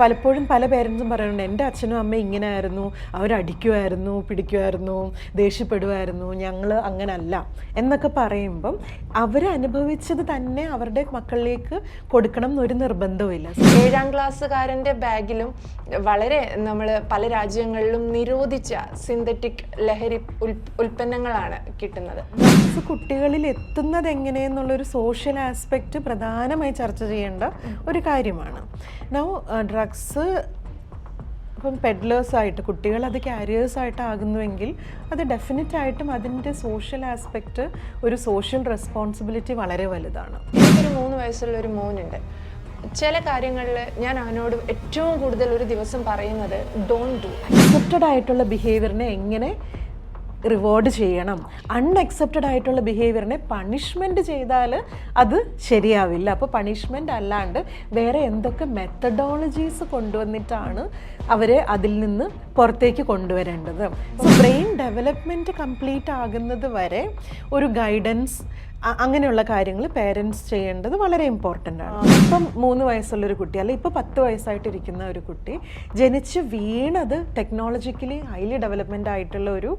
പലപ്പോഴും പല പേരൻസും പറയുന്നുണ്ട് എന്റെ അച്ഛനും അമ്മയും ഇങ്ങനെയായിരുന്നു അവരടിക്കുമായിരുന്നു പിടിക്കുമായിരുന്നു ദേഷ്യപ്പെടുമായിരുന്നു ഞങ്ങൾ അങ്ങനല്ല. എന്നൊക്കെ പറയുമ്പം അവരനുഭവിച്ചത് തന്നെ അവരുടെ മക്കളിലേക്ക് കൊടുക്കണം എന്നൊരു നിർബന്ധവുമില്ല. ഏഴാം ക്ലാസ്സുകാരന്റെ ബാഗിലും വളരെ നമ്മൾ പല രാജ്യങ്ങളിലും നിരോധിച്ച സിന്തറ്റിക് ലഹരി ഉൽപ്പന്നങ്ങളാണ് കിട്ടുന്നത്. ഡ്രഗ്സ് കുട്ടികളിൽ എത്തുന്നത് എങ്ങനെയെന്നുള്ളൊരു സോഷ്യൽ ആസ്പെക്റ്റ് പ്രധാനമായി ചർച്ച ചെയ്യേണ്ട ഒരു കാര്യമാണ്. നൗ ഡ്രഗ്സ് ഇപ്പം പെഡ്ലേഴ്സായിട്ട് കുട്ടികൾ അത് ക്യാരിയേഴ്സായിട്ട് ആകുന്നുവെങ്കിൽ അത് ഡെഫിനറ്റ് ആയിട്ടും അതിന്റെ സോഷ്യൽ ആസ്പെക്റ്റ് ഒരു സോഷ്യൽ റെസ്പോൺസിബിലിറ്റി വളരെ വലുതാണ്. എനിക്കൊരു മൂന്ന് വയസ്സുള്ള ഒരു മോനുണ്ട്. ചില കാര്യങ്ങളിൽ ഞാൻ അവനോട് ഏറ്റവും കൂടുതൽ ഒരു ദിവസം പറയുന്നത് ഡോണ്ട് ഡു അക്സെപ്റ്റഡ് ആയിട്ടുള്ള ബിഹേവിയറിനെ എങ്ങനെ റിവാർഡ് ചെയ്യണം. അൺഅക്സെപ്റ്റഡ് ആയിട്ടുള്ള ബിഹേവിയറിനെ പണിഷ്മെന്റ് ചെയ്താൽ അത് ശരിയാവില്ല. അപ്പോൾ പണിഷ്മെന്റ് അല്ലാണ്ട് വേറെ എന്തൊക്കെ മെത്തഡോളജീസ് കൊണ്ടുവന്നിട്ടാണ് അവരെ അതിൽ നിന്ന് പുറത്തേക്ക് കൊണ്ടുവരേണ്ടത്? ബ്രെയിൻ ഡെവലപ്മെന്റ് കംപ്ലീറ്റ് ആകുന്നത് വരെ ഒരു ഗൈഡൻസ് അങ്ങനെയുള്ള കാര്യങ്ങൾ പേരൻസ് ചെയ്യേണ്ടത് വളരെ ഇമ്പോർട്ടന്റ് ആണ്. ഇപ്പം മൂന്ന് വയസ്സുള്ളൊരു കുട്ടി അല്ലെ ഇപ്പോൾ പത്ത് വയസ്സായിട്ടിരിക്കുന്ന ഒരു കുട്ടി ജനിച്ച് വീണത് ടെക്നോളജിക്കലി ഹൈലി ഡെവലപ്മെന്റ് ആയിട്ടുള്ള ഒരു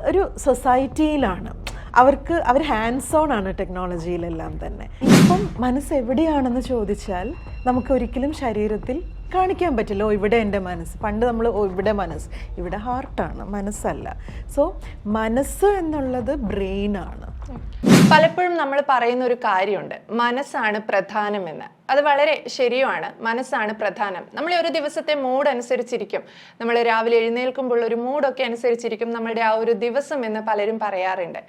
ഒരു സൊസൈറ്റിയിലാണ് അവർക്ക് അവർ ഹാൻഡ്സ് ഓൺ ആണ് ടെക്നോളജിയിലെല്ലാം തന്നെ. ഇപ്പം മനസ്സ് എവിടെയാണെന്ന് ചോദിച്ചാൽ നമുക്ക് ഒരിക്കലും ശരീരത്തിൽ കാണിക്കാൻ പറ്റില്ല. ഓ ഇവിടെ എന്റെ മനസ്സ്. പണ്ട് നമ്മൾ ഓ ഇവിടെ മനസ്സ്. ഇവിടെ ഹാർട്ടാണ് മനസ്സല്ല. സോ മനസ്സ് എന്നുള്ളത് ബ്രെയിനാണ് പലപ്പോഴും നമ്മൾ പറയുന്ന ഒരു കാര്യമുണ്ട് മനസ്സാണ് പ്രധാനമെന്ന്. അത് വളരെ ശരിയുമാണ് മനസ്സാണ് പ്രധാനം. നമ്മൾ ഒരു ദിവസത്തെ മൂഡ് അനുസരിച്ചിരിക്കും. നമ്മൾ രാവിലെ എഴുന്നേൽക്കുമ്പോൾ ഒരു മൂഡൊക്കെ അനുസരിച്ചിരിക്കും നമ്മളുടെ ആ ഒരു ദിവസം എന്ന് പലരും പറയാറുണ്ട്.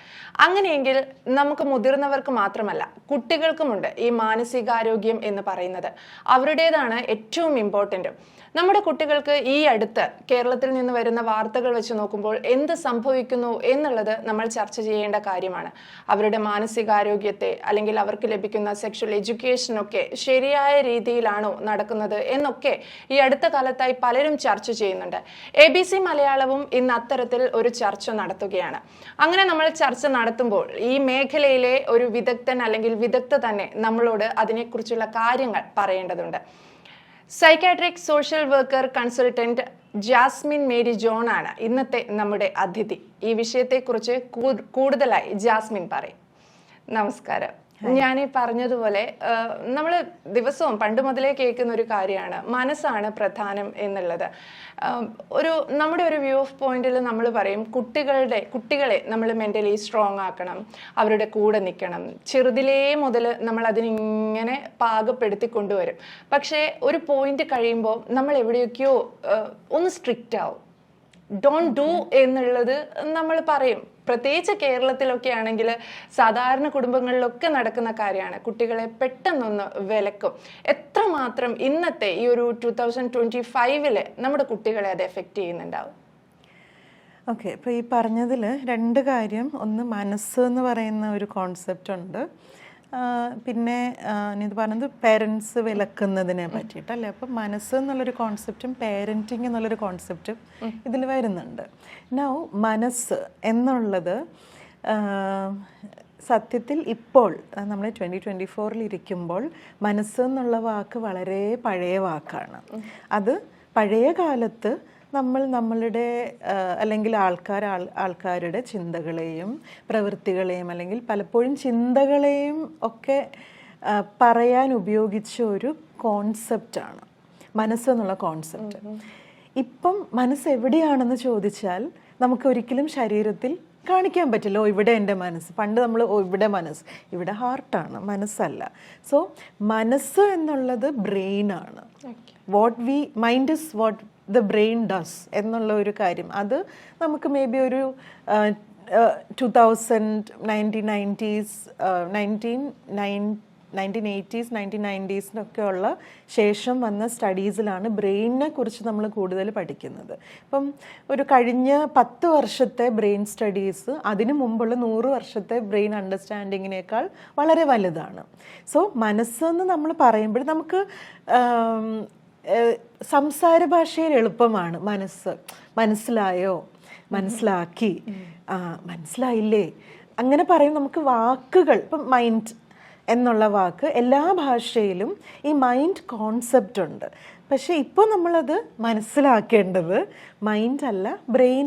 അങ്ങനെയെങ്കിൽ നമുക്ക് മുതിർന്നവർക്ക് മാത്രമല്ല കുട്ടികൾക്കുമുണ്ട് ഈ മാനസികാരോഗ്യം എന്ന് പറയുന്നത്. അവരുടേതാണ് ഏറ്റവും ഇമ്പോർട്ടന്റ് നമ്മുടെ കുട്ടികൾക്ക് ഈ അടുത്ത് കേരളത്തിൽ നിന്ന് വരുന്ന വാർത്തകൾ വെച്ച് നോക്കുമ്പോൾ എന്ത് സംഭവിക്കുന്നു എന്നുള്ളത് നമ്മൾ ചർച്ച ചെയ്യേണ്ട കാര്യമാണ്. അവരുടെ മാനസികാരോഗ്യത്തെ അല്ലെങ്കിൽ അവർക്ക് ലഭിക്കുന്ന സെക്ഷൽ എഡ്യൂക്കേഷനൊക്കെ ശരിയായ രീതിയിലാണോ നടക്കുന്നത് എന്നൊക്കെ ഈ അടുത്ത കാലത്തായി പലരും ചർച്ച ചെയ്യുന്നുണ്ട്. എ ബി സി മലയാളവും ഇന്ന് അത്തരത്തിൽ ഒരു ചർച്ച നടത്തുകയാണ്. അങ്ങനെ നമ്മൾ ചർച്ച നടത്തുമ്പോൾ ഈ മേഖലയിലെ ഒരു വിദഗ്ധൻ അല്ലെങ്കിൽ വിദഗ്ധ തന്നെ നമ്മളോട് അതിനെക്കുറിച്ചുള്ള കാര്യങ്ങൾ പറയേണ്ടതുണ്ട്. Psychiatric social worker consultant Jasmine Mary John ആണ് ഇന്നത്തെ നമ്മുടെ അതിഥി. ഈ വിഷയത്തെക്കുറിച്ച് കൂടുതലായി ജാസ്മിൻ പറയും. നമസ്കാരം. ഞാൻ ഈ പറഞ്ഞതുപോലെ നമ്മൾ ദിവസവും പണ്ട് മുതലേ കേൾക്കുന്ന ഒരു കാര്യമാണ് മനസ്സാണ് പ്രധാനം എന്നുള്ളത്. ഒരു നമ്മുടെ ഒരു വ്യൂ ഓഫ് പോയിന്റിൽ നമ്മൾ പറയും കുട്ടികളുടെ കുട്ടികളെ നമ്മൾ മെന്റലി സ്ട്രോങ് ആക്കണം അവരുടെ കൂടെ നിൽക്കണം ചെറുതിലേ മുതൽ നമ്മൾ അതിനിങ്ങനെ പാകപ്പെടുത്തി കൊണ്ടുവരും പക്ഷേ ഒരു പോയിന്റ് കഴിയുമ്പോൾ നമ്മൾ എവിടെയൊക്കെയോ ഒന്ന് സ്ട്രിക്റ്റ് ആവും. ഡോണ്ട് ഡു എന്നുള്ളത് നമ്മൾ പറയും. പ്രത്യേകിച്ച് കേരളത്തിലൊക്കെ ആണെങ്കിൽ സാധാരണ കുടുംബങ്ങളിലൊക്കെ നടക്കുന്ന കാര്യമാണ്. കുട്ടികളെ പെട്ടെന്നൊന്ന് വിലക്കും. എത്രമാത്രം ഇന്നത്തെ ഈ ഒരു ടൂ തൗസൻഡ് ട്വന്റി ഫൈവിൽ നമ്മുടെ കുട്ടികളെ അത് എഫക്റ്റ് ചെയ്യുന്നുണ്ടാവും? ഓക്കെ ഇപ്പോൾ ഈ പറഞ്ഞതിൽ രണ്ട് കാര്യം. ഒന്ന് മനസ്സ് എന്ന് പറയുന്ന ഒരു കോൺസെപ്റ്റ് ഉണ്ട്. പിന്നെ ഇത് പറഞ്ഞത് പേരൻസ് വിലക്കുന്നതിനെ പറ്റിയിട്ടല്ലേ? അപ്പം മനസ്സ് എന്നുള്ളൊരു കോൺസെപ്റ്റും പേരന്റിങ് എന്നുള്ളൊരു കോൺസെപ്റ്റും ഇതിൽ വരുന്നുണ്ട്. നൗ മനസ്സ് എന്നുള്ളത് സത്യത്തിൽ ഇപ്പോൾ നമ്മൾ ട്വന്റി ട്വന്റി ഫോറിൽ ഇരിക്കുമ്പോൾ മനസ്സ് എന്നുള്ള വാക്ക് വളരെ പഴയ വാക്കാണ്. അത് പഴയ കാലത്ത് നമ്മൾ നമ്മളുടെ അല്ലെങ്കിൽ ആൾക്കാർ ആൾ ആൾക്കാരുടെ ചിന്തകളെയും പ്രവൃത്തികളെയും അല്ലെങ്കിൽ പലപ്പോഴും ചിന്തകളെയും ഒക്കെ പറയാൻ ഉപയോഗിച്ച ഒരു കോൺസെപ്റ്റാണ് മനസ്സെന്നുള്ള കോൺസെപ്റ്റ് ഇപ്പം മനസ്സ് എവിടെയാണെന്ന് ചോദിച്ചാൽ നമുക്ക് ഒരിക്കലും ശരീരത്തിൽ കാണിക്കാൻ പറ്റില്ല. ഓ ഇവിടെ എന്റെ മനസ്സ്. പണ്ട് നമ്മൾ ഓ ഇവിടെ മനസ്സ്. ഇവിടെ ഹാർട്ടാണ് മനസ്സല്ല. സോ മനസ്സ് എന്നുള്ളത് ബ്രെയിനാണ് what we mind is what the brain does എന്നുള്ള ഒരു കാര്യം. അത് നമുക്ക് മേ ബി ഒരു two thousand nineteen nineties nineteen nine nineteen eighties nineteen ഉള്ള ശേഷം വന്ന സ്റ്റഡീസിലാണ് ബ്രെയിനിനെ കുറിച്ച് നമ്മൾ കൂടുതൽ പഠിക്കുന്നത്. ഇപ്പം ഒരു കഴിഞ്ഞ പത്ത് വർഷത്തെ ബ്രെയിൻ സ്റ്റഡീസ് അതിനു മുമ്പുള്ള നൂറ് വർഷത്തെ ബ്രെയിൻ അണ്ടർസ്റ്റാൻഡിങ്ങിനേക്കാൾ വളരെ വലുതാണ്. സോ മനസ്സെന്ന് നമ്മൾ പറയുമ്പോൾ നമുക്ക് സംസാര ഭാഷയിൽ എളുപ്പമാണ്. മനസ്സ് മനസ്സിലായോ? മനസ്സിലാക്കി. ആ മനസ്സിലായില്ലേ? അങ്ങനെ പറയും നമുക്ക് വാക്കുകൾ ഇപ്പം മൈൻഡ് എന്നുള്ള വാക്ക് എല്ലാ ഭാഷയിലും ഈ മൈൻഡ് കോൺസെപ്റ്റ് ഉണ്ട്. പക്ഷേ ഇപ്പോൾ നമ്മളത് മനസ്സിലാക്കേണ്ടത് മൈൻഡല്ല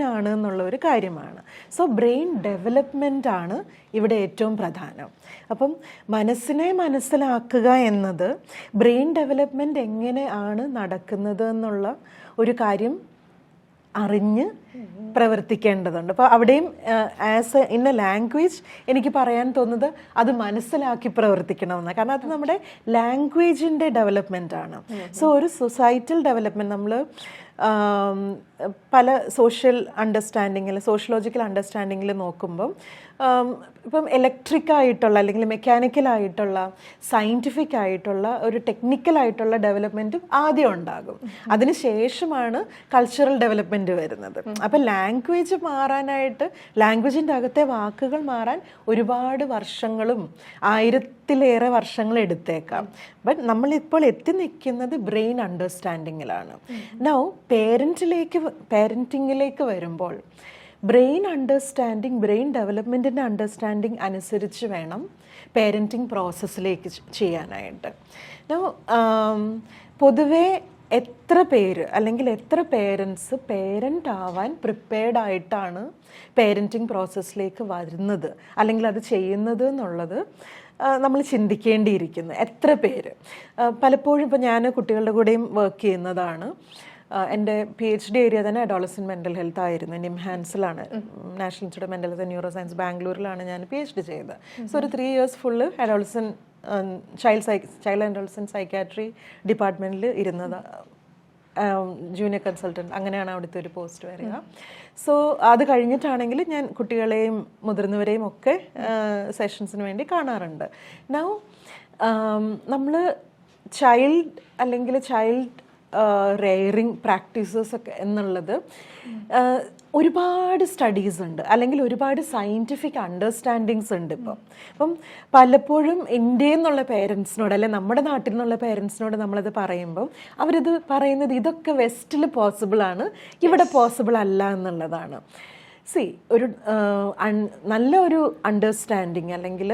ആണ് എന്നുള്ള ഒരു കാര്യമാണ്. സോ ബ്രെയിൻ ഡെവലപ്മെന്റ് ആണ് ഇവിടെ ഏറ്റവും പ്രധാനം. അപ്പം മനസ്സിനെ മനസ്സിലാക്കുക എന്നത് ബ്രെയിൻ ഡെവലപ്മെന്റ് എങ്ങനെയാണ് നടക്കുന്നത് എന്നുള്ള ഒരു കാര്യം അറിഞ്ഞ് പ്രവർത്തിക്കേണ്ടതുണ്ട്. അപ്പോൾ അവിടെയും as a in a language എനിക്ക് പറയാൻ തോന്നുന്നത് അത് മനസ്സിലാക്കി പ്രവർത്തിക്കണമെന്ന് കാരണം അത് നമ്മുടെ ലാംഗ്വേജിന്റെ ഡെവലപ്മെന്റ് ആണ്. സോ ഒരു സൊസൈറ്റൽ ഡെവലപ്മെന്റ് നമ്മൾ പല സോഷ്യൽ അണ്ടർസ്റ്റാൻഡിങ്ങിൽ സോഷ്യോളജിക്കൽ അണ്ടർസ്റ്റാൻഡിങ്ങിൽ നോക്കുമ്പം ഇപ്പം ഇലക്ട്രിക് ആയിട്ടുള്ള അല്ലെങ്കിൽ മെക്കാനിക്കൽ ആയിട്ടുള്ള സയന്റിഫിക് ആയിട്ടുള്ള ഒരു ടെക്നിക്കൽ ആയിട്ടുള്ള ഡെവലപ്മെന്റും ആദ്യം ഉണ്ടാകും. അതിന് ശേഷമാണ് കൾച്ചറൽ ഡെവലപ്മെന്റ് വരുന്നത്. അപ്പം ലാംഗ്വേജ് മാറാനായിട്ട് ലാംഗ്വേജിന്റെ അകത്തെ വാക്കുകൾ മാറാൻ ഒരുപാട് വർഷങ്ങളും ആയിരത്തിലേറെ വർഷങ്ങൾ എടുത്തേക്കാം. ബട്ട് നമ്മളിപ്പോൾ എത്തി നിൽക്കുന്നത് ബ്രെയിൻ അണ്ടർസ്റ്റാൻഡിങ്ങിലാണ് നൗ പേരന്റിലേക്ക് പേരന്റിങ്ങിലേക്ക് വരുമ്പോൾ ബ്രെയിൻ അണ്ടർസ്റ്റാൻഡിങ് ബ്രെയിൻ ഡെവലപ്മെന്റിന്റെ അണ്ടർസ്റ്റാൻഡിങ് അനുസരിച്ച് വേണം പേരന്റിങ് പ്രോസസ്സിലേക്ക് ചെയ്യാനായിട്ട്. Now, പൊതുവേ എത്ര പേര് അല്ലെങ്കിൽ എത്ര പേരൻസ് പേരന്റ് ആവാൻ പ്രിപ്പയർഡ് ആയിട്ടാണ് പേരന്റിങ് പ്രോസസ്സിലേക്ക് വരുന്നത്? അല്ലെങ്കിൽ അത് ചെയ്യുന്നത് എന്നുള്ളത് നമ്മൾ ചിന്തിക്കേണ്ടിയിരിക്കുന്നു. എത്ര പേര്? പലപ്പോഴും ഇപ്പോൾ ഞാൻ കുട്ടികളുടെ കൂടെയും വർക്ക് ചെയ്യുന്നതാണ്. എന്റെ പി എച്ച് ഡി ഏരിയ തന്നെ അഡോളസൻ മെന്റൽ ഹെൽത്ത് ആയിരുന്നു. നിംഹാൻസിലാണ് national institute mental health neuro science ബാംഗ്ലൂരിലാണ് ഞാൻ പി എച്ച് ഡി ചെയ്തത്. സോ ഒരു three years full adolescent child psy child and adolescent psychiatry ഡിപ്പാർട്ട്മെന്റിൽ ഇരുന്നത്. ജൂനിയർ കൺസൾട്ടന്റ് അങ്ങനെയാണ് അവിടുത്തെ ഒരു പോസ്റ്റ് വരിക. സോ അത് കഴിഞ്ഞിട്ടാണെങ്കിൽ ഞാൻ കുട്ടികളെയും മുതിർന്നവരെയും ഒക്കെ സെഷൻസിന് വേണ്ടി കാണാറുണ്ട്. നൗ നമ്മൾ ചൈൽഡ് അല്ലെങ്കിൽ ചൈൽഡ് റെയറിങ് പ്രാക്ടീസസ് ഒക്കെ എന്നുള്ളത്. ഒരുപാട് സ്റ്റഡീസ് ഉണ്ട്. അല്ലെങ്കിൽ ഒരുപാട് സയന്റിഫിക് അണ്ടർസ്റ്റാൻഡിങ്സ് ഉണ്ട് ഇപ്പം. അപ്പം പലപ്പോഴും ഇന്ത്യയിൽ നിന്നുള്ള പേരൻസിനോട് അല്ലെ നമ്മുടെ നാട്ടിൽ നിന്നുള്ള പേരൻസിനോട് നമ്മളത് പറയുമ്പം അവരത് പറയുന്നത് ഇതൊക്കെ വെസ്റ്റിൽ പോസിബിൾ ആണ് ഇവിടെ പോസിബിൾ അല്ല എന്നുള്ളതാണ്. സി ഒരു നല്ല ഒരു അണ്ടർസ്റ്റാൻഡിങ് അല്ലെങ്കിൽ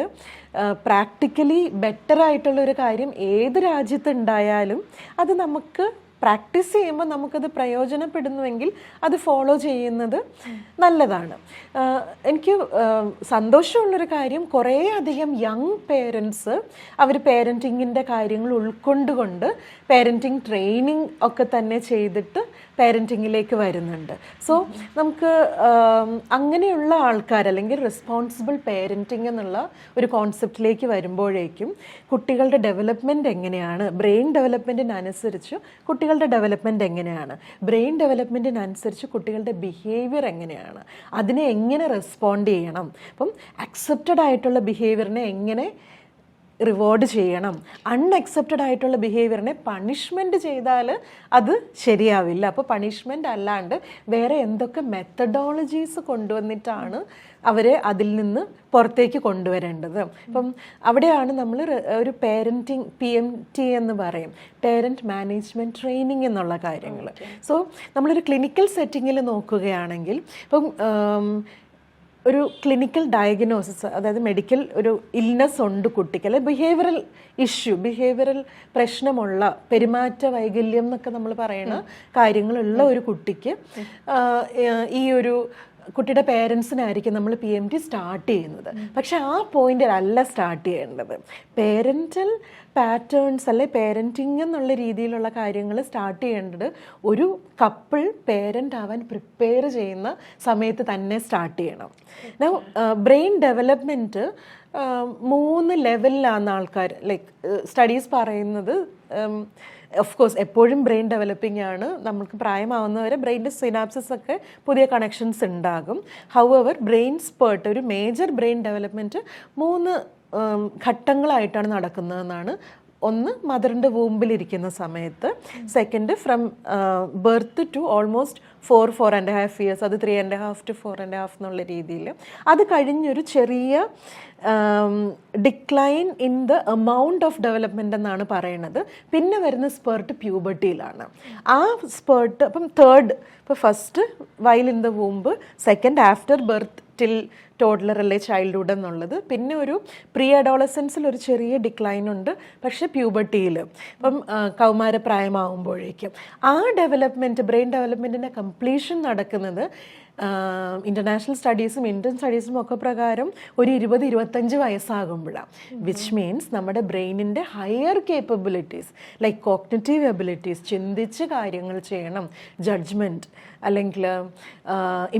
പ്രാക്ടിക്കലി ബെറ്റർ ആയിട്ടുള്ള ഒരു കാര്യം ഏത് രാജ്യത്ത് ഉണ്ടായാലും അത് നമുക്ക് പ്രാക്ടീസ് ചെയ്യുമ്പോൾ നമുക്കത് പ്രയോജനപ്പെടുന്നുവെങ്കിൽ അത് ഫോളോ ചെയ്യുന്നത് നല്ലതാണ്. എനിക്ക് സന്തോഷമുള്ളൊരു കാര്യം കുറേ അധികം യങ് പേരൻസ് അവർ പേരന്റിങ്ങിന്റെ കാര്യങ്ങൾ ഉൾക്കൊണ്ടുകൊണ്ട് പേരന്റിങ് ട്രെയിനിങ് ഒക്കെ തന്നെ ചെയ്തിട്ട് പേരന്റിങ്ങിലേക്ക് വരുന്നുണ്ട്. സോ നമുക്ക് അങ്ങനെയുള്ള ആൾക്കാർ അല്ലെങ്കിൽ റെസ്പോൺസിബിൾ പേരന്റിങ് എന്നുള്ള ഒരു കോൺസെപ്റ്റിലേക്ക് വരുമ്പോഴേക്കും കുട്ടികളുടെ ഡെവലപ്മെന്റ് എങ്ങനെയാണ്? ബ്രെയിൻ ഡെവലപ്മെന്റിനനുസരിച്ച് കുട്ടികളുടെ ഡെവലപ്മെന്റ് എങ്ങനെയാണ്? ബ്രെയിൻ ഡെവലപ്മെന്റിനനുസരിച്ച് കുട്ടികളുടെ ബിഹേവിയർ എങ്ങനെയാണ്? അതിനെ എങ്ങനെ റെസ്പോണ്ട് ചെയ്യണം? അപ്പം അക്സെപ്റ്റഡ് ആയിട്ടുള്ള ബിഹേവിയറിനെ എങ്ങനെ റിവാർഡ് ചെയ്യണം. അൺഅക്സെപ്റ്റഡ് ആയിട്ടുള്ള ബിഹേവിയറിനെ പണിഷ്മെന്റ് ചെയ്താൽ അത് ശരിയാവില്ല. അപ്പോൾ പണിഷ്മെന്റ് അല്ലാണ്ട് വേറെ എന്തൊക്കെ മെത്തഡോളജീസ് കൊണ്ടുവന്നിട്ടാണ് അവരെ അതിൽ നിന്ന് പുറത്തേക്ക് കൊണ്ടുവരേണ്ടത്. അപ്പം അവിടെയാണ് നമ്മൾ ഒരു പേരന്റിങ് പി എം ടി എന്ന് പറയും. പേരന്റ് മാനേജ്മെന്റ് ട്രെയിനിങ് എന്നുള്ള കാര്യങ്ങൾ. സോ നമ്മളൊരു ക്ലിനിക്കൽ സെറ്റിങ്ങിൽ നോക്കുകയാണെങ്കിൽ ഇപ്പം ഒരു ക്ലിനിക്കൽ ഡയഗ്നോസിസ് അതായത് മെഡിക്കൽ ഒരു ഇൽനെസ് ഉണ്ട് കുട്ടിക്ക് അല്ലെ? ബിഹേവിയറൽ ഇഷ്യൂ ബിഹേവിയറൽ പ്രശ്നമുള്ള പെരുമാറ്റ വൈകല്യം എന്നൊക്കെ നമ്മൾ പറയുന്ന കാര്യങ്ങളുള്ള ഒരു കുട്ടിക്ക് ഈ ഒരു കുട്ടിയുടെ പേരൻസിനായിരിക്കും നമ്മൾ പി എം ടി സ്റ്റാർട്ട് ചെയ്യുന്നത്. പക്ഷെ ആ പോയിന്റിലല്ല സ്റ്റാർട്ട് ചെയ്യേണ്ടത്. പേരന്റൽ പാറ്റേൺസ് അല്ലെ പേരന്റിങ് എന്നുള്ള രീതിയിലുള്ള കാര്യങ്ങൾ സ്റ്റാർട്ട് ചെയ്യേണ്ടത് ഒരു കപ്പിൾ പേരന്റ് ആവാൻ പ്രിപ്പയർ ചെയ്യുന്ന സമയത്ത് തന്നെ സ്റ്റാർട്ട് ചെയ്യണം. ബ്രെയിൻ ഡെവലപ്മെന്റ് മൂന്ന് ലെവലിലാണ് ആൾക്കാർ ലൈക്ക് സ്റ്റഡീസ് പറയുന്നത് ഓഫ് കോഴ്സ് എപ്പോഴും ബ്രെയിൻ ഡെവലപ്പിംഗ് ആണ്. നമുക്ക് പ്രായമാവുന്നവരെ ബ്രെയിന്റെ സിനാപ്സസ് ഒക്കെ പുതിയ കണക്ഷൻസ് ഉണ്ടാകും. ഹൗ എവർ ബ്രെയിൻ സ്പേർട്ട് ഒരു മേജർ ബ്രെയിൻ ഡെവലപ്മെന്റ് മൂന്ന് ഘട്ടങ്ങളായിട്ടാണ് നടക്കുന്നതെന്നാണ് ഒന്ന് മദറിന്റെ വൂമ്പിലിരിക്കുന്ന സമയത്ത് second from birth to almost four four and half years അത് three and half to four and half എന്നുള്ള രീതിയിൽ. അത് കഴിഞ്ഞൊരു ചെറിയ decline in the amount of development എന്നാണ് പറയുന്നത് പിന്നെ വരുന്ന സ്പേർട്ട് പ്യൂബർട്ടിയിലാണ് ആ സ്പേർട്ട് അപ്പം തേർഡ് ഇപ്പോൾ first while in the womb second after birth till toddler അല്ലെ ചൈൽഡ്ഹുഡ് എന്നുള്ളത്. പിന്നെ ഒരു പ്രീ അഡോളസൻസിൽ ഒരു ചെറിയ ഡിക്ലൈൻ ഉണ്ട്. പക്ഷേ പ്യൂബർട്ടിയിൽ ഇപ്പം കൗമാര കൗമാരപ്രായമാകുമ്പോഴേക്കും ആ ഡെവലപ്മെന്റ് ബ്രെയിൻ ഡെവലപ്മെന്റിന്റെ കംപ്ലീഷൻ നടക്കുന്നത് ഇന്റർനാഷണൽ സ്റ്റഡീസും ഇന്ത്യൻ സ്റ്റഡീസും ഒക്കെ പ്രകാരം ഒരു ഇരുപത് ഇരുപത്തഞ്ച് വയസ്സാകുമ്പോഴാണ്. വിച്ച് മീൻസ് നമ്മുടെ ബ്രെയിനിന്റെ higher capabilities like cognitive abilities ചിന്തിച്ച് കാര്യങ്ങൾ ചെയ്യണം. ജഡ്ജ്മെന്റ് അല്ലെങ്കിൽ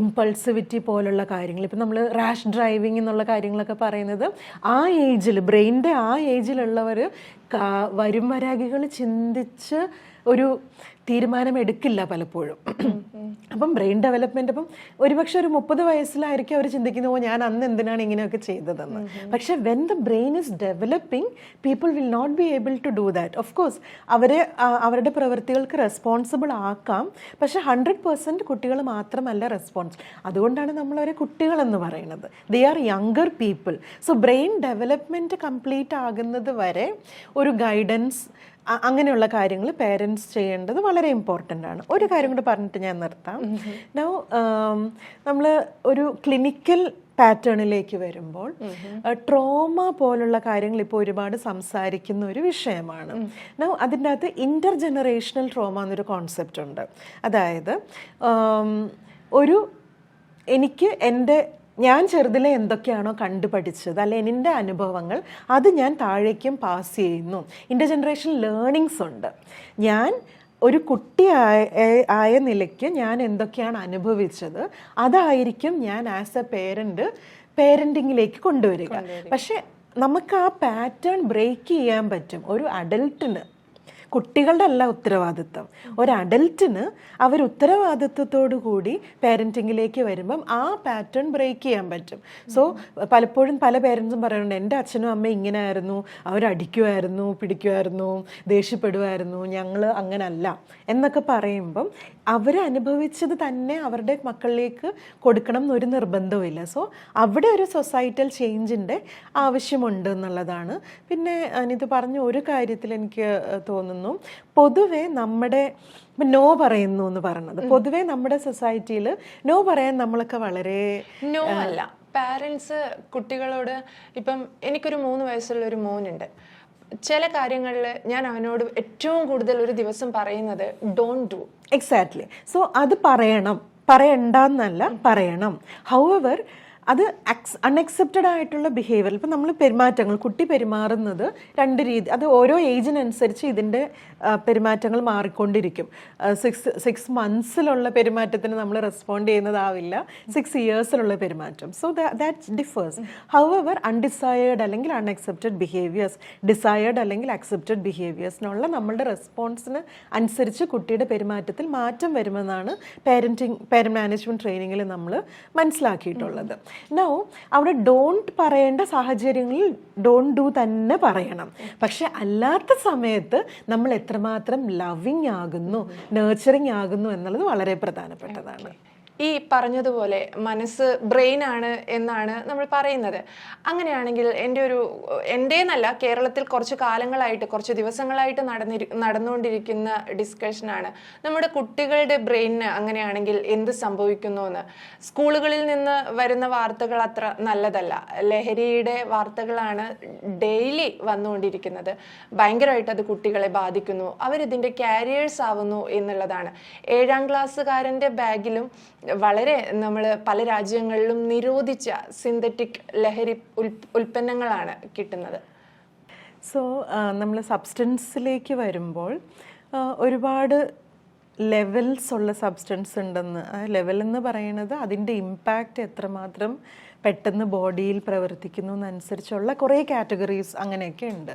ഇമ്പൾസിവിറ്റി പോലുള്ള കാര്യങ്ങൾ. ഇപ്പം നമ്മൾ റാഷ് ഡ്രൈവിംഗ് എന്നുള്ള കാര്യങ്ങളൊക്കെ പറയുന്നത് ആ ഏജിൽ ബ്രെയിനിന്റെ ആ ഏജിലുള്ളവർ വരും വരാകികൾ ചിന്തിച്ച് ഒരു തീരുമാനം എടുക്കില്ല പലപ്പോഴും അപ്പം ബ്രെയിൻ ഡെവലപ്മെന്റ് അപ്പം ഒരുപക്ഷെ ഒരു മുപ്പത് വയസ്സിലായിരിക്കും അവർ ചിന്തിക്കുന്നത് ഓ ഞാൻ അന്ന് എന്തിനാണ് ഇങ്ങനെയൊക്കെ ചെയ്തതെന്ന്. പക്ഷെ when the brain is developing people will not be able to do that of course അവരെ അവരുടെ പ്രവൃത്തികൾക്ക് റെസ്പോൺസിബിൾ ആക്കാം. പക്ഷെ ഹൺഡ്രഡ് പെർസെന്റ് കുട്ടികൾ മാത്രമല്ല റെസ്പോൺസ് അതുകൊണ്ടാണ് നമ്മൾ അവരെ കുട്ടികളെന്ന് പറയുന്നത്. They are younger people so brain development complete ആകുന്നത് വരെ ഒരു ഗൈഡൻസ് അങ്ങനെയുള്ള കാര്യങ്ങൾ പേരൻസ് ചെയ്യേണ്ടത് വളരെ ഇമ്പോർട്ടന്റ് ആണ്. ഒരു കാര്യം കൂടി പറഞ്ഞിട്ട് ഞാൻ നിർത്താം. നൗ നമ്മൾ ഒരു ക്ലിനിക്കൽ പാറ്റേണിലേക്ക് വരുമ്പോൾ ട്രോമ പോലുള്ള കാര്യങ്ങൾ ഇപ്പോൾ ഒരുപാട് സംസാരിക്കുന്ന ഒരു വിഷയമാണ്. നൗ അതിന്റെ അകത്ത് ഇന്റർ ജനറേഷണൽ ട്രോമ എന്നൊരു കോൺസെപ്റ്റ് ഉണ്ട്. അതായത് ഒരു എനിക്ക് എന്റെ ഞാൻ ചെറുതിലെ എന്തൊക്കെയാണോ കണ്ടു പഠിച്ചത് അല്ലെ എന്റെ അനുഭവങ്ങൾ അത് ഞാൻ താഴേക്കും പാസ് ചെയ്യുന്നു. ഇന്റെ ജനറേഷൻ ലേണിങ്സ് ഉണ്ട്. ഞാൻ ഒരു കുട്ടി ആയ നിലയ്ക്ക് ഞാൻ എന്തൊക്കെയാണ് അനുഭവിച്ചത് അതായിരിക്കും ഞാൻ ആസ് എ പേരന്റ് പേരന്റിങ്ങിലേക്ക് കൊണ്ടുവരിക. പക്ഷേ നമുക്ക് ആ പാറ്റേൺ ബ്രേക്ക് ചെയ്യാൻ പറ്റും. ഒരു അഡൽട്ടിന് കുട്ടികളുടെ അല്ല ഉത്തരവാദിത്തം ഒരു അഡൽറ്റിന് അവർ ഉത്തരവാദിത്വത്തോടു കൂടി പാരന്റിങ്ങിലേക്ക് വരുമ്പം ആ പാറ്റേൺ ബ്രേക്ക് ചെയ്യാൻ പറ്റും. സോ പലപ്പോഴും പല പേരൻസും പറയുന്നുണ്ട് എന്റെ അച്ഛനും അമ്മ ഇങ്ങനെ ആയിരുന്നു അവരടിക്കുമായിരുന്നു പിടിക്കുമായിരുന്നു ദേഷ്യപ്പെടുമായിരുന്നു ഞങ്ങൾ അങ്ങനല്ല എന്നൊക്കെ പറയുമ്പം അവർ അനുഭവിച്ചത് തന്നെ അവരുടെ മക്കളിലേക്ക് കൊടുക്കണം എന്നൊരു നിർബന്ധവുമില്ല. സോ അവിടെ ഒരു സൊസൈറ്റൽ ചേഞ്ചിന്റെ ആവശ്യമുണ്ട് എന്നുള്ളതാണ്. പിന്നെ അനിത് പറഞ്ഞ ഒരു കാര്യത്തിൽ എനിക്ക് തോന്നുന്നു. പൊതുവെ നമ്മുടെ ഇപ്പം നോ പറയുന്നു എന്ന് പറഞ്ഞത്. പൊതുവെ നമ്മുടെ സൊസൈറ്റിയിൽ നോ പറയാൻ നമ്മളൊക്കെ വളരെ നോ അല്ല. പാരൻസ് കുട്ടികളോട് ഇപ്പം എനിക്കൊരു മൂന്ന് വയസ്സുള്ള ഒരു മോനുണ്ട്. ചില കാര്യങ്ങളിൽ ഞാൻ അവനോട് ഏറ്റവും കൂടുതൽ ഒരു ദിവസം പറയുന്നത് ഡോൺ ഡു എക്സാക്ട്ലി സോ അത് പറയണം. പറയണ്ടെന്നല്ല പറയണം. ഹൗവർ അത് അക്സ് അൺഅക്സെപ്റ്റഡ് ആയിട്ടുള്ള ബിഹേവിയർ ഇപ്പം നമ്മൾ പെരുമാറ്റങ്ങൾ കുട്ടി പെരുമാറുന്നത് രണ്ട് രീതി അത് ഓരോ ഏജിനനുസരിച്ച് ഇതിന്റെ പെരുമാറ്റങ്ങൾ മാറിക്കൊണ്ടിരിക്കും. സിക്സ് സിക്സ് മന്ത്സിലുള്ള പെരുമാറ്റത്തിന് നമ്മൾ റെസ്പോണ്ട് ചെയ്യുന്നതാവില്ല. സിക്സ് ഇയേഴ്സിലുള്ള പെരുമാറ്റം. So that differs however undesired അല്ലെങ്കിൽ അൺഅക്സെപ്റ്റഡ് ബിഹേവിയേഴ്സ് ഡിസയേർഡ് അല്ലെങ്കിൽ അക്സെപ്റ്റഡ് ബിഹേവിയേഴ്സിനുള്ള നമ്മളുടെ റെസ്പോൺസിന് അനുസരിച്ച് കുട്ടിയുടെ പെരുമാറ്റത്തിൽ മാറ്റം വരുമെന്നാണ് പാരന്റിങ് പാരന്റ് മാനേജ്മെന്റ് ട്രെയിനിങ്ങിൽ നമ്മൾ മനസ്സിലാക്കിയിട്ടുള്ളത്. നോ അവിടെ ഡോണ്ട് പറയേണ്ട സാഹചര്യങ്ങളിൽ ഡോണ്ട് ഡു തന്നെ പറയണം. പക്ഷെ അല്ലാത്ത സമയത്ത് നമ്മൾ എത്രമാത്രം ലവിങ് ആകുന്നു നേർച്ചറിങ് ആകുന്നു എന്നുള്ളത് വളരെ പ്രധാനപ്പെട്ടതാണ്. ഈ പറഞ്ഞതുപോലെ മനസ്സ് ബ്രെയിൻ ആണ് എന്നാണ് നമ്മൾ പറയുന്നത്. അങ്ങനെയാണെങ്കിൽ എന്റെ ഒരു എന്റെന്നല്ല കേരളത്തിൽ കുറച്ച് കാലങ്ങളായിട്ട് കുറച്ച് ദിവസങ്ങളായിട്ട് നടന്നിരി നടന്നുകൊണ്ടിരിക്കുന്ന ഡിസ്കഷനാണ് നമ്മുടെ കുട്ടികളുടെ ബ്രെയിനിന് അങ്ങനെയാണെങ്കിൽ എന്ത് സംഭവിക്കുന്നു എന്ന് സ്കൂളുകളിൽ നിന്ന് വരുന്ന വാർത്തകൾ അത്ര നല്ലതല്ല. ലഹരിയുടെ വാർത്തകളാണ് ഡെയിലി വന്നുകൊണ്ടിരിക്കുന്നത്. ഭയങ്കരമായിട്ട് അത് കുട്ടികളെ ബാധിക്കുന്നു. അവരിതിന്റെ കാരിയേഴ്സ് ആവുന്നു എന്നുള്ളതാണ്. ഏഴാം ക്ലാസ്സുകാരന്റെ ബാഗിലും വളരെ നമ്മൾ പല രാജ്യങ്ങളിലും നിരോധിച്ച സിന്തറ്റിക് ലഹരി ഉൽപ്പന്നങ്ങളാണ് കിട്ടുന്നത്. സോ നമ്മൾ സബ്സ്റ്റൻസിലേക്ക് വരുമ്പോൾ ഒരുപാട് ലെവൽസ് ഉള്ള സബ്സ്റ്റൻസ് ഉണ്ടെന്ന് ആ ലെവൽ എന്ന് പറയുന്നത് അതിന്റെ ഇമ്പാക്റ്റ് എത്രമാത്രം പെട്ടെന്ന് ബോഡിയിൽ പ്രവർത്തിക്കുന്നു എന്നനുസരിച്ചുള്ള കുറേ കാറ്റഗറീസ് അങ്ങനെയൊക്കെ ഉണ്ട്.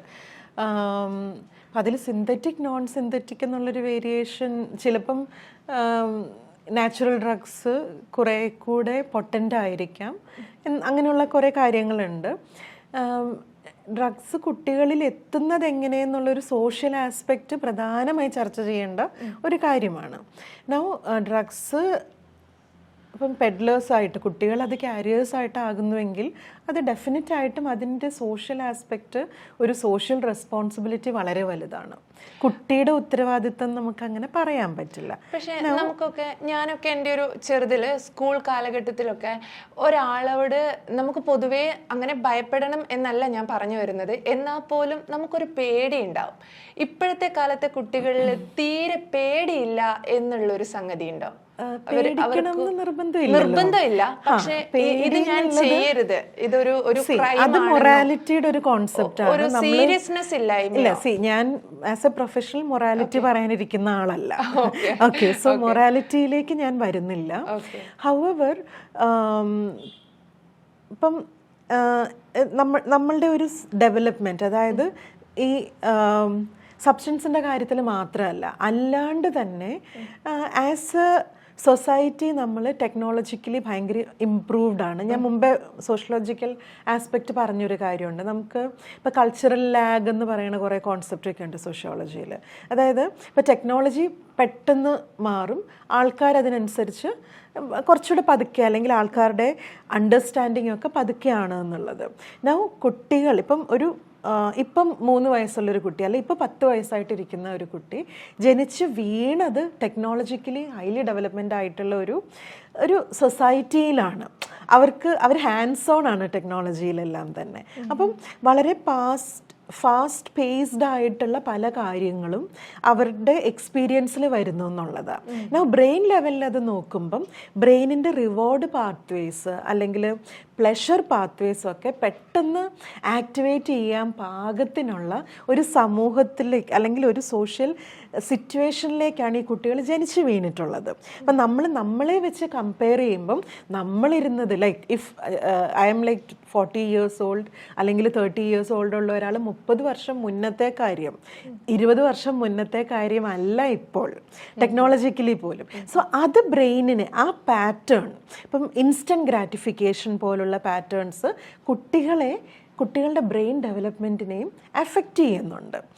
അതിൽ സിന്തറ്റിക് നോൺ സിന്തറ്റിക് എന്നുള്ളൊരു വേരിയേഷൻ ചിലപ്പം നാച്ചുറൽ ഡ്രഗ്സ് കുറേ കൂടെ പൊട്ടന്റ് ആയിരിക്കാം. അങ്ങനെയുള്ള കുറേ കാര്യങ്ങളുണ്ട്. ഡ്രഗ്സ് കുട്ടികളിൽ എത്തുന്നത് എങ്ങനെയെന്നുള്ളൊരു സോഷ്യൽ ആസ്പെക്റ്റ് പ്രധാനമായി ചർച്ച ചെയ്യേണ്ട ഒരു കാര്യമാണ്. നൗ ഡ്രഗ്സ് ഇപ്പം പെഡ്ലേഴ്സായിട്ട് കുട്ടികൾ അത് ക്യാരിയേഴ്സായിട്ട് ആകുന്നുവെങ്കിൽ അത് ഡെഫിനറ്റ് ആയിട്ടും അതിന്റെ സോഷ്യൽ ആസ്പെക്റ്റ് ഒരു സോഷ്യൽ റെസ്പോൺസിബിലിറ്റി വളരെ വലുതാണ്. കുട്ടിയുടെ ഉത്തരവാദിത്തം നമുക്ക് അങ്ങനെ പറയാൻ പറ്റില്ല. പക്ഷേ നമുക്കൊക്കെ ഞാനൊക്കെ എന്റെ ഒരു ചെറുതിൽ സ്കൂൾ കാലഘട്ടത്തിലൊക്കെ ഒരാളോട് നമുക്ക് പൊതുവേ അങ്ങനെ ഭയപ്പെടണം എന്നല്ല ഞാൻ പറഞ്ഞു വരുന്നത്. എന്നാൽ പോലും നമുക്കൊരു പേടി ഉണ്ടാവും ഇപ്പോഴത്തെ കാലത്തെ കുട്ടികളിൽ തീരെ പേടിയില്ല എന്നുള്ളൊരു സംഗതി ഉണ്ടോ നിർബന്ധമില്ല. പക്ഷേ ഇത് ഞാൻ ചെയ്യരുത്. ഇതൊരു ഒരു അത് മൊറാലിറ്റിയുടെ ഒരു കോൺസെപ്റ്റ് ആണ്. സീരിയസ്നെസ് ഇല്ല ഇല്ല സി ഞാൻ ആസ് എ പ്രൊഫഷണൽ മൊറാലിറ്റി പറയാനിരിക്കുന്ന ആളല്ല. ഓക്കെ സോ മൊറാലിറ്റിയിലേക്ക് ഞാൻ വരുന്നില്ല. ഹൗവർ ഇപ്പം നമ്മൾ നമ്മളുടെ ഒരു ഡെവലപ്മെന്റ് അതായത് ഈ സബ്സ്റ്റൻസിന്റെ കാര്യത്തിൽ മാത്രമല്ല അല്ലാണ്ട് തന്നെ ആസ് എ സൊസൈറ്റി നമ്മൾ ടെക്നോളജിക്കലി ഭയങ്കര ഇമ്പ്രൂവ്ഡ് ആണ്. ഞാൻ മുമ്പേ സോഷ്യോളജിക്കൽ ആസ്പെക്റ്റ് പറഞ്ഞൊരു കാര്യമുണ്ട്. നമുക്ക് ഇപ്പോൾ കൾച്ചറൽ ലാഗ് എന്ന് പറയുന്ന കുറേ കോൺസെപ്റ്റൊക്കെ ഉണ്ട് സോഷ്യോളജിയിൽ അതായത് ഇപ്പോൾ ടെക്നോളജി പെട്ടെന്ന് മാറും. ആൾക്കാർ അതിനനുസരിച്ച് കുറച്ചുകൂടെ പതുക്കെ അല്ലെങ്കിൽ ആൾക്കാരുടെ അണ്ടർസ്റ്റാൻഡിങ് ഒക്കെ പതുക്കെയാണ് എന്നുള്ളത്. നൗ കുട്ടികൾ ഇപ്പം ഒരു ഇപ്പം മൂന്ന് വയസ്സുള്ളൊരു കുട്ടി അല്ലെ ഇപ്പം പത്ത് വയസ്സായിട്ടിരിക്കുന്ന ഒരു കുട്ടി ജനിച്ച് വീണത് ടെക്നോളജിക്കലി ഹൈലി ഡെവലപ്മെന്റ് ആയിട്ടുള്ള ഒരു ഒരു സൊസൈറ്റിയിലാണ് അവർക്ക് അവർ ഹാൻഡ്സ് ഓൺ ആണ് ടെക്നോളജിയിലെല്ലാം തന്നെ. അപ്പം വളരെ പാസ്റ്റ് ഫാസ്റ്റ് പേസ്ഡ് ആയിട്ടുള്ള പല കാര്യങ്ങളും അവരുടെ എക്സ്പീരിയൻസിൽ വരുന്നു എന്നുള്ളതാണ് ബ്രെയിൻ ലെവലിൽ അത് നോക്കുമ്പം ബ്രെയിനിന്റെ റിവാർഡ് പാത്വേസ് അല്ലെങ്കിൽ പ്ലഷർ പാത്വേസും ഒക്കെ പെട്ടെന്ന് ആക്ടിവേറ്റ് ചെയ്യാൻ പാകത്തിനുള്ള ഒരു സമൂഹത്തിലേക്ക് അല്ലെങ്കിൽ ഒരു സോഷ്യൽ സിറ്റുവേഷനിലേക്കാണ് ഈ കുട്ടികൾ ജനിച്ചു വീണിട്ടുള്ളത്. അപ്പം നമ്മൾ നമ്മളെ വെച്ച് കമ്പയർ ചെയ്യുമ്പം നമ്മളിരുന്നത് like if I'm like forty years old അല്ലെങ്കിൽ തേർട്ടി ഇയേഴ്സ് ഓൾഡ് ഉള്ള ഒരാൾ മുപ്പത് വർഷം മുന്നത്തെ കാര്യം ഇരുപത് വർഷം മുന്നത്തെ കാര്യമല്ല ഇപ്പോൾ ടെക്നോളജിക്കലി പോലും. സോ അത് ബ്രെയിനിന് ആ പാറ്റേൺ ഇപ്പം ഇൻസ്റ്റന്റ് ഗ്രാറ്റിഫിക്കേഷൻ പോലുള്ള പാറ്റേൺസ് കുട്ടികളെ കുട്ടികളുടെ ബ്രെയിൻ ഡെവലപ്മെന്റിനെയും അഫക്റ്റ് ചെയ്യുന്നുണ്ട്.